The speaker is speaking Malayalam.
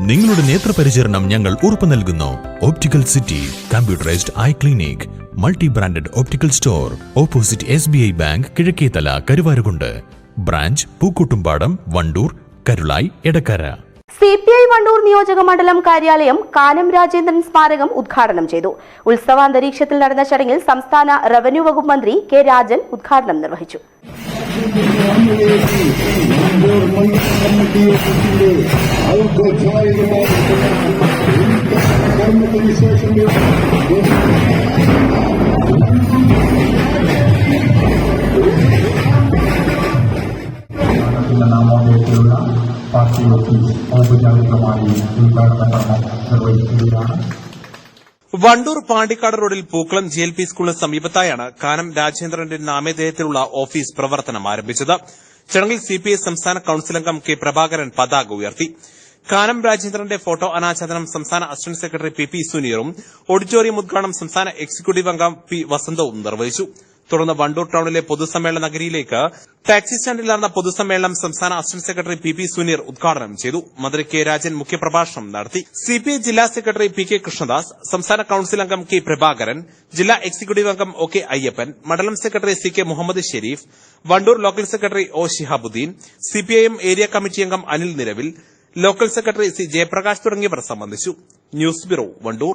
നിങ്ങളുടെ നേത്രപരിചരണം ഞങ്ങൾ ഉറപ്പു നൽകുന്നു. Optical city computerised eye clinic multi branded optical store opposite S B I bank Kizhakkethala Karuvarakundu branch Pookkottumpadam Wandoor Karulai Edakkara C P I Wandoor നിയോജക മണ്ഡലം കാര്യാലയം കാനം രാജേന്ദ്രൻ സ്മാരകം ഉദ്ഘാടനം ചെയ്തു. ഉത്സവാന്തരീക്ഷത്തിൽ നടന്ന ചടങ്ങിൽ സംസ്ഥാന റവന്യൂ വകുപ്പ് മന്ത്രി കെ രാജൻ ഉദ്ഘാടനം നിർവഹിച്ചു. നടക്കുന്ന നാമോദയത്തിലുള്ള പാർട്ടി ഓഫീസ് ഔപചാരികമായി ഉദ്ഘാടന കർമ്മം നിർവഹിക്കുകയാണ് വണ്ടൂർ പാണ്ടിക്കാട് റോഡിൽ പൂക്കളം ജി എൽ പി സ്കൂളിന് സമീപത്തായാണ് കാനം രാജേന്ദ്രന്റെ നാമധേയത്തിലുള്ള ഓഫീസ് പ്രവർത്തനം ആരംഭിച്ചത്. ചടങ്ങിൽ സിപിഐ സംസ്ഥാന കൌൺസിൽ അംഗം കെ പ്രഭാകരൻ പതാക ഉയർത്തി. കാനം രാജേന്ദ്രന്റെ ഫോട്ടോ അനാച്ഛാദനം സംസ്ഥാന അസിസ്റ്റന്റ് സെക്രട്ടറി പി പി സുനീറും ഓഡിറ്റോറിയം ഉദ്ഘാടനം സംസ്ഥാന എക്സിക്യൂട്ടീവ് അംഗം പി വസന്തവും നിർവഹിച്ചു. തുടർന്ന് വണ്ടൂർ ടൌണിലെ പൊതുസമ്മേളന നഗരിയിലേക്ക് ടാക്സി സ്റ്റാൻഡിൽ നടന്ന പൊതുസമ്മേളനം സംസ്ഥാന assistant secretary P P Suneer ഉദ്ഘാടനം ചെയ്തു. മന്ത്രി കെ രാജൻ മുഖ്യപ്രഭാഷണം നടത്തി. സിപിഐ ജില്ലാ സെക്രട്ടറി പി കെ കൃഷ്ണദാസ് സംസ്ഥാന കൌൺസിൽ അംഗം കെ പ്രഭാകരൻ ജില്ലാ എക്സിക്യൂട്ടീവ് അംഗം ഒ കെ അയ്യപ്പൻ മണ്ഡലം secretary C K Muhammad Sharif Wandoor local secretary O Shihabuddin CPIM area committee അംഗം Anil Niravil local secretary C Jayaprakash തുടങ്ങിയവർ സംബന്ധിച്ചു. News bureau Wandoor.